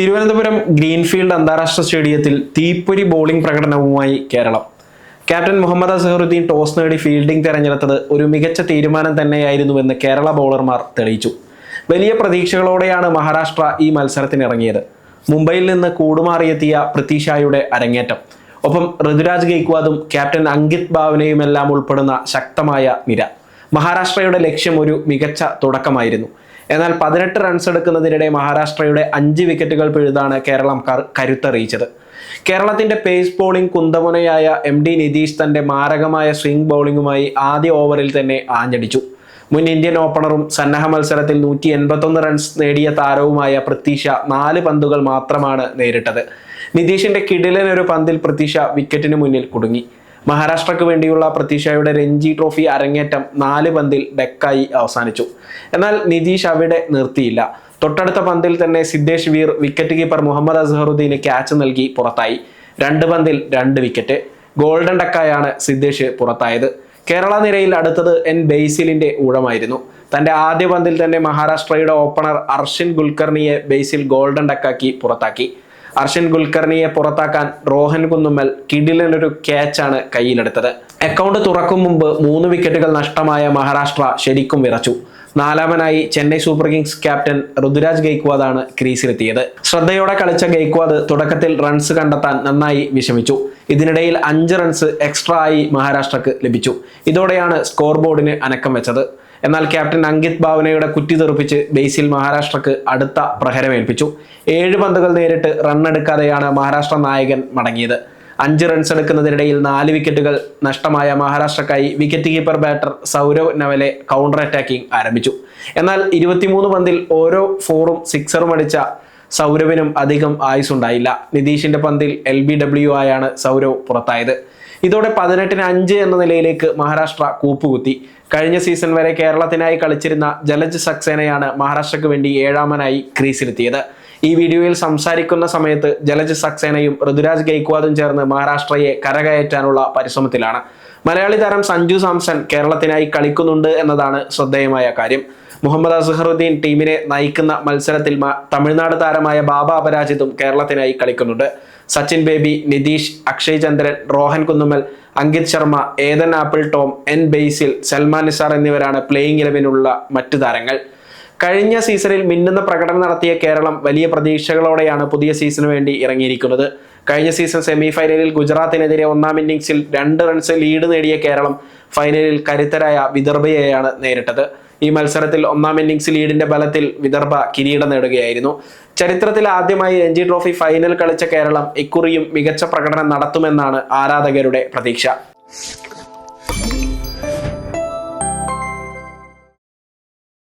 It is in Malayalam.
തിരുവനന്തപുരം ഗ്രീൻഫീൽഡ് അന്താരാഷ്ട്ര സ്റ്റേഡിയത്തിൽ തീപ്പൊരി ബോളിംഗ് പ്രകടനവുമായി കേരളം. ക്യാപ്റ്റൻ മുഹമ്മദ് അസഹറുദ്ദീൻ ടോസ് നേടി ഫീൽഡിംഗ് തെരഞ്ഞെടുത്തത് ഒരു മികച്ച തീരുമാനം തന്നെയായിരുന്നുവെന്ന് കേരള ബൗളർമാർ തെളിയിച്ചു. വലിയ പ്രതീക്ഷകളോടെയാണ് മഹാരാഷ്ട്ര ഈ മത്സരത്തിനിറങ്ങിയത്. മുംബൈയിൽ നിന്ന് കൂടുമാറിയെത്തിയ പൃഥ്വിഷായുടെ അരങ്ങേറ്റം. ഒപ്പം ഋതുരാജ് ഗെയ്ക്വാദും ക്യാപ്റ്റൻ അങ്കിത് ഭാവനയുമെല്ലാം ഉൾപ്പെടുന്ന ശക്തമായ നിര. മഹാരാഷ്ട്രയുടെ ലക്ഷ്യം ഒരു മികച്ച തുടക്കമായിരുന്നു. എന്നാൽ പതിനെട്ട് റൺസ് എടുക്കുന്നതിനിടെ മഹാരാഷ്ട്രയുടെ അഞ്ച് വിക്കറ്റുകൾ പിഴുതാണ് കേരളം കരുത്തറിയിച്ചത്. കേരളത്തിന്റെ പേസ് ബോളിംഗ് കുന്തമുനയായ എം ഡി നിതീഷ് തന്റെ മാരകമായ സ്വിംഗ് ബൗളിംഗുമായി ആദ്യ ഓവറിൽ തന്നെ ആഞ്ഞടിച്ചു. മുൻ ഇന്ത്യൻ ഓപ്പണറും സന്നാഹ മത്സരത്തിൽ നൂറ്റി എൺപത്തൊന്ന് റൺസ് നേടിയ താരവുമായ പൃഥ്വിഷ നാല് പന്തുകൾ മാത്രമാണ് നേരിട്ടത്. നിതീഷിന്റെ ഒരു പന്തിൽ പൃഥ്വിഷ വിക്കറ്റിന് മുന്നിൽ കുടുങ്ങി. മഹാരാഷ്ട്രക്ക് വേണ്ടിയുള്ള പ്രതീക്ഷയുടെ രഞ്ജി ട്രോഫി അരങ്ങേറ്റം നാല് പന്തിൽ ഡെക്കായി അവസാനിച്ചു. എന്നാൽ നിതീഷ് അവിടെ നിർത്തിയില്ല. തൊട്ടടുത്ത പന്തിൽ തന്നെ സിദ്ദേശ് വീർ വിക്കറ്റ് കീപ്പർ മുഹമ്മദ് അസഹറുദ്ദീന് ക്യാച്ച് നൽകി പുറത്തായി. രണ്ട് പന്തിൽ രണ്ട് വിക്കറ്റ് ഗോൾഡൻ ഡക്കായാണ് സിദ്ദേശ് പുറത്തായത്. കേരള നിരയിൽ അടുത്തത് എൻ ബെയ്സിലിന്റെ ഊഴമായിരുന്നു. തന്റെ ആദ്യ പന്തിൽ തന്നെ മഹാരാഷ്ട്രയുടെ ഓപ്പണർ അർഷിൻ ഗുൽക്കർണിയെ ബെയ്സിൽ ഗോൾഡൻ ഡക്കാക്കി പുറത്താക്കി. അർഷൻ കുൽക്കർണിയെ പുറത്താക്കാൻ റോഹൻ കുന്നുമ്മൽ കിടിലനൊരു ക്യാച്ചാണ് കയ്യിലെടുത്തത്. അക്കൗണ്ട് തുറക്കും മുമ്പ് മൂന്ന് വിക്കറ്റുകൾ നഷ്ടമായ മഹാരാഷ്ട്ര ശരിക്കും വിറച്ചു. നാലാമനായി Chennai super kings captain Ruturaj ഗെയ്ക്വാദാണ് ക്രീസിലെത്തിയത്. ശ്രദ്ധയോടെ കളിച്ച ഗെയ്ക്വാദ് തുടക്കത്തിൽ റൺസ് കണ്ടെത്താൻ നന്നായി വിഷമിച്ചു. ഇതിനിടയിൽ അഞ്ച് റൺസ് എക്സ്ട്രാ ആയി മഹാരാഷ്ട്രക്ക് ലഭിച്ചു. ഇതോടെയാണ് സ്കോർ ബോർഡിന് അനക്കം വെച്ചത്. എന്നാൽ ക്യാപ്റ്റൻ അങ്കിത് ഭാവനയുടെ കുറ്റി തെറിപ്പിച്ച് ബേസിൽ മഹാരാഷ്ട്രക്ക് അടുത്ത പ്രഹരമേൽപ്പിച്ചു ഏഴ് പന്തുകൾ നേരിട്ട് റണ്ണെടുക്കാതെയാണ് മഹാരാഷ്ട്ര നായകൻ മടങ്ങിയത്. അഞ്ച് റൺസ് എടുക്കുന്നതിനിടയിൽ നാല് വിക്കറ്റുകൾ നഷ്ടമായ മഹാരാഷ്ട്രക്കായി wicket keeper batter Saurav Nawale counter attacking ആരംഭിച്ചു. എന്നാൽ ഇരുപത്തിമൂന്ന് പന്തിൽ ഓരോ ഫോറും സിക്സറും അടിച്ച സൗരവിനും അധികം ആയുസ് ഉണ്ടായില്ല നിതീഷിന്റെ പന്തിൽ എൽ ബി ഡബ്ല്യു ആയാണ് സൗരവ് പുറത്തായത്. ഇതോടെ പതിനെട്ടിന് അഞ്ച് എന്ന നിലയിലേക്ക് മഹാരാഷ്ട്ര കൂപ്പുകുത്തി. കഴിഞ്ഞ സീസൺ വരെ കേരളത്തിനായി കളിച്ചിരുന്ന ജലജ് സക്സേനയാണ് മഹാരാഷ്ട്രക്ക് വേണ്ടി ഏഴാമനായി ക്രീസിലെത്തിയത്. ഈ വീഡിയോയിൽ സംസാരിക്കുന്ന സമയത്ത് ജലജ് സക്സേനയും ഋതുരാജ് ഗൈക്വാദും ചേർന്ന് മഹാരാഷ്ട്രയെ കരകയറ്റാനുള്ള പരിശ്രമത്തിലാണ്. മലയാളി താരം സഞ്ജു സാംസൺ കേരളത്തിനായി കളിക്കുന്നുണ്ട് എന്നതാണ് ശ്രദ്ധേയമായ കാര്യം. മുഹമ്മദ് അസഹറുദ്ദീൻ ടീമിനെ നയിക്കുന്ന മത്സരത്തിൽ തമിഴ്നാട് താരമായ ബാബ അപരാജിതും കേരളത്തിനായി കളിക്കുന്നുണ്ട്. സച്ചിൻ ബേബി നിതീഷ് അക്ഷയ് ചന്ദ്രൻ റോഹൻ കുന്നുമൽ അങ്കിത് ശർമ്മ ഏതൻ ആപ്പിൾ ടോം എൻ ബെയ്സിൽ സൽമാൻ നിസാർ എന്നിവരാണ് പ്ലേയിങ് ഇലവനുള്ള മറ്റു താരങ്ങൾ. കഴിഞ്ഞ സീസണിൽ മിന്നുന്ന പ്രകടനം നടത്തിയ കേരളം വലിയ പ്രതീക്ഷകളോടെയാണ് പുതിയ സീസണു വേണ്ടി ഇറങ്ങിയിരിക്കുന്നത്. കഴിഞ്ഞ സീസൺ സെമി ഫൈനലിൽ ഗുജറാത്തിനെതിരെ ഒന്നാം ഇന്നിംഗ്സിൽ രണ്ട് റൺസ് ലീഡ് നേടിയ കേരളം ഫൈനലിൽ കരുത്തരായ വിദർഭയെയാണ് നേരിട്ടത്. ഈ മത്സരത്തിൽ ഒന്നാം ഇന്നിംഗ്സ് ലീഡിന്റെ ബലത്തിൽ വിദർഭ കിരീടം നേടുകയായിരുന്നു. ചരിത്രത്തിൽ ആദ്യമായി രഞ്ജി ട്രോഫി ഫൈനൽ കളിച്ച കേരളം ഇക്കുറിയും മികച്ച പ്രകടനം നടത്തുമെന്നാണ് ആരാധകരുടെ പ്രതീക്ഷ.